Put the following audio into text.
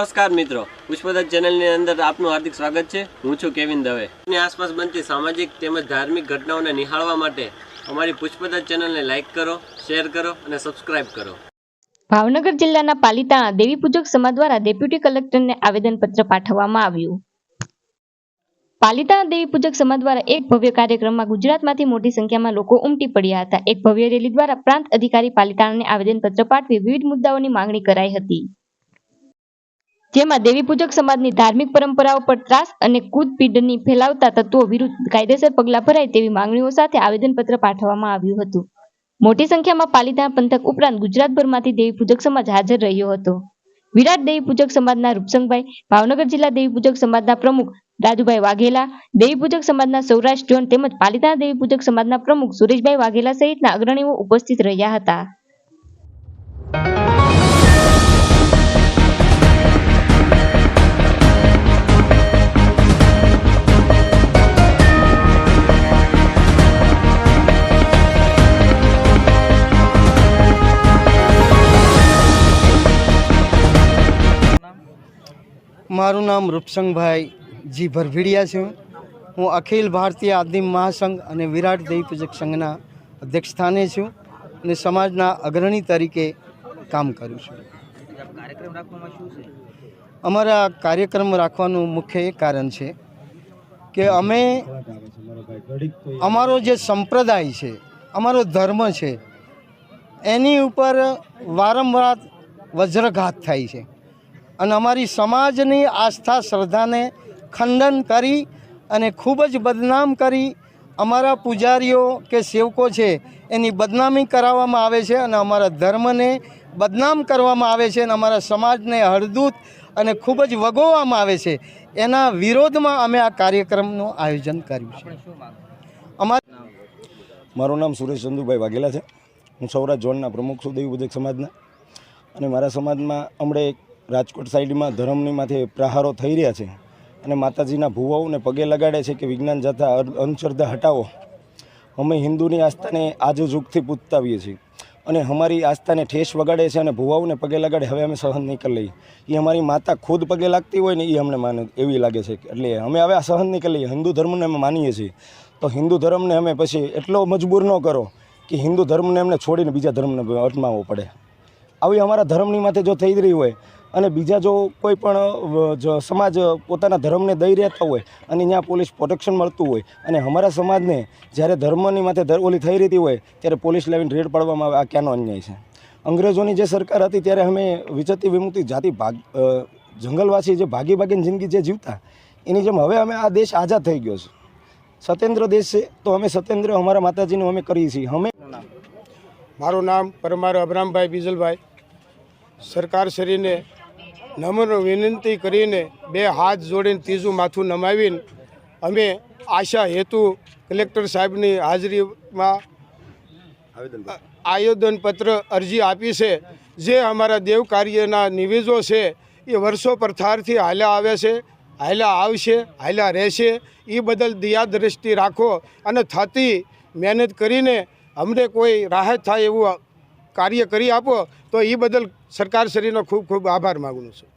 નમસ્કાર મિત્રો. પુષ્પદત્ત ચેનલની અંદર આપનું હાર્દિક સ્વાગત છે. હું છું કેવિન દવે. ની આસપાસ બનતી સામાજિક તેમજ ધાર્મિક ઘટનાઓને નિહાળવા માટે અમારી પુષ્પદત્ત ચેનલને લાઇક કરો, શેર કરો અને સબસ્ક્રાઇબ કરો. ભાવનગર જિલ્લાના પાલિતાણા દેવી પૂજક સમાજ દ્વારા ડેપ્યુટી કલેક્ટરને આવેદનપત્ર પાઠવવામાં આવ્યું. પાલિતાણા દેવી પૂજક સમાજ દ્વારા એક ભવ્ય કાર્યક્રમમાં ગુજરાતમાંથી મોટી સંખ્યામાં લોકો ઉમટી પડ્યા હતા. એક ભવ્ય રેલી દ્વારા પ્રાંત અધિકારી પાલિતાણાને આવેદનપત્ર પાઠવી વિવિધ મુદ્દાઓની માંગણી કરાઈ હતી. જેમાં દેવી પૂજક સમાજની ધાર્મિક પરંપરાઓ પર ત્રાસ અને કૂદપીડની ફેલાવતા તત્વો વિરુદ્ધ કાયદેસર પગલાં ભરાય તેવી માંગણીઓ સાથે આવેદનપત્ર પાઠવવામાં આવ્યું હતું. મોટી સંખ્યામાં પાલિતાણા પંથક ઉપરાંત ગુજરાતભરમાંથી દેવી પૂજક સમાજ હાજર રહ્યો હતો. વિરાટ દેવી પૂજક સમાજના રૂપસંગભાઈ, ભાવનગર જિલ્લા દેવી પૂજક સમાજના પ્રમુખ રાજુભાઈ વાઘેલા, દેવી પૂજક સમાજના સૌરાષ્ટ્ર ઝોન તેમજ પાલિતાણા દેવી પૂજક સમાજના પ્રમુખ સુરેશભાઈ વાઘેલા સહિતના અગ્રણીઓ ઉપસ્થિત રહ્યા હતા. મારું નામ રૂપસંગભાઈ જી ભરભીડિયા છે. હું અખિલ ભારતીય આદિમ મહાસંઘ અને વિરાટ દેવી પૂજક સંઘના અધ્યક્ષ સ્થાને છું અને સમાજના અગ્રણી તરીકે કામ કરું છું. અમારા કાર્યક્રમ રાખવાનું મુખ્ય કારણ છે કે અમે અમારો જે સંપ્રદાય છે, અમારો ધર્મ છે, એની ઉપર વારંવાર વજ્રઘાત થાય છે. અને અમારી સમાજની આસ્થા શ્રદ્ધાને ખંડન કરી અને ખૂબ જ બદનામ કરી અમારા પૂજારીઓ કે સેવકો છે એની બદનામી કરાવવામાં આવે છે અને અમારા ધર્મને બદનામ કરવામાં આવે છે અને અમારા સમાજને હળદૂત અને ખૂબ જ વગોવવામાં આવે છે. એના વિરોધમાં અમે આ કાર્યક્રમનું આયોજન કર્યું છે. અમારા મારું નામ સુરેશ ચંદુભાઈ વાઘેલા છે. હું સૌરાષ્ટ્ર ઝોનના પ્રમુખ છું દેવી સમાજના. અને મારા સમાજમાં હમણાં એક રાજકોટ સાઈડમાં ધર્મની માથે પ્રહારો થઈ રહ્યા છે અને માતાજીના ભુવાઓને પગે લગાડે છે કે વિજ્ઞાન જતા અંધશ્રદ્ધા હટાવો. અમે હિન્દુની આસ્થાને આજ આવીએ છીએ અને અમારી આસ્થાને ઠેસ વગાડે છે અને ભુવાઓને પગે લગાડે હવે અમે સહન નહીં કરી લઈએ. એ અમારી માતા ખુદ પગે લાગતી હોય ને એ અમને માને, એવી લાગે છે. એટલે અમે હવે આ સહન નહીં કરી લઈએ. હિન્દુ ધર્મને અમે માનીએ છીએ. તો હિન્દુ ધર્મને અમે પછી એટલો મજબૂર ન કરો કે હિન્દુ ધર્મને એમને છોડીને બીજા ધર્મને અટમાવવો પડે. આવી અમારા ધર્મની માથે જો થઈ રહી હોય અને બીજા જો કોઈ પણ સમાજ પોતાના ધર્મને દઈ રહેતા હોય અને ત્યાં પોલીસ પ્રોટેક્શન મળતું હોય અને અમારા સમાજને જ્યારે ધર્મની માથે ઓલી થઈ રહેતી હોય ત્યારે પોલીસ લાવીને રેડ પાડવામાં આવે, આ ક્યાંનો અન્યાય છે? અંગ્રેજોની જે સરકાર હતી ત્યારે અમે વિચરતી વિમુક્તિ જાતિ ભાગ જંગલવાસી જે ભાગી ભાગીને જિંદગી જે જીવતા, એની જેમ હવે અમે આ દેશ આઝાદ થઈ ગયો છે. સત્યેન્દ્ર દેશ છે તો અમે સત્યેન્દ્ર, અમારા માતાજીનું અમે કરીએ છીએ. અમે મારું નામ પરમાર અબરામભાઈ બીજલભાઈ. સરકારશ્રીને નમ્ર વિનંતી કરીને બે હાથ જોડીને ત્રીજું માથું નમાવીને અમે આશા હેતુ કલેક્ટર સાહેબની હાજરીમાં આયોજનપત્ર અરજી આપી છે. જે અમારા દેવ કાર્યના નિવેદો છે, એ વર્ષો પ્રથારથી હાલ્યા આવે છે હાલ્યા આવશે હાલ્યા રહેશે. એ બદલ દયા રાખો અને થતી મહેનત કરીને અમને કોઈ રાહત થાય એવું કાર્ય કરી આપો તો એ બદલ સરકારશ્રીનો ખૂબ ખૂબ આભાર માગું છું.